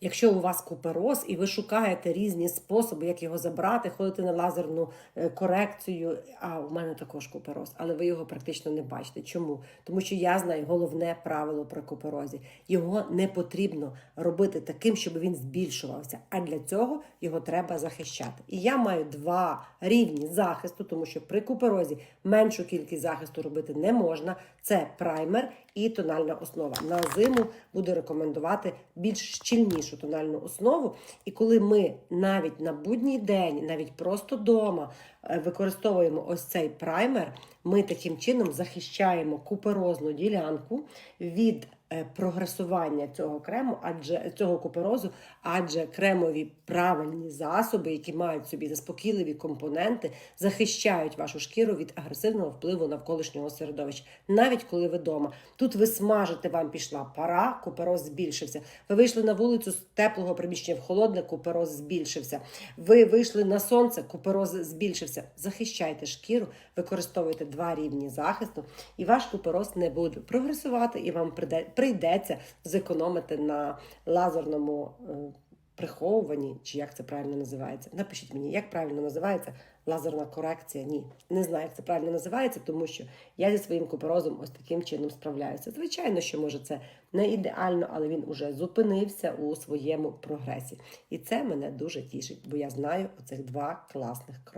Якщо у вас купероз і ви шукаєте різні способи, як його забрати, ходите на лазерну е, корекцію. А у мене також купероз, але ви його практично не бачите. Чому? Тому що я знаю головне правило про куперозі. Його не потрібно робити таким, щоб він збільшувався. А для цього його треба захищати. І я маю два рівні захисту, тому що при куперозі меншу кількість захисту робити не можна. Це праймер і тональна основа. На зиму буду рекомендувати більш щільнішу тональну основу. І коли ми навіть на будній день, навіть просто вдома використовуємо ось цей праймер, ми таким чином захищаємо куперозну ділянку від е, прогресування цього крему, адже цього куперозу, адже кремові правильні засоби, які мають собі заспокійливі компоненти, захищають вашу шкіру від агресивного впливу навколишнього середовища, навіть коли ви вдома. Тут ви смажите, вам пішла пара, купероз збільшився. Ви вийшли на вулицю з теплого приміщення в холодне, купероз збільшився. Ви вийшли на сонце, купероз збільшився. Захищайте шкіру, використовуйте два рівні захисту, і ваш купероз не буде прогресувати, і вам прийде- прийдеться зекономити на лазерному е, приховуванні, чи як це правильно називається. Напишіть мені, як правильно називається лазерна корекція. Ні, не знаю, як це правильно називається, тому що я зі своїм куперозом ось таким чином справляюся. Звичайно, що може це не ідеально, але він уже зупинився у своєму прогресі. І це мене дуже тішить, бо я знаю оцих два класних кроки.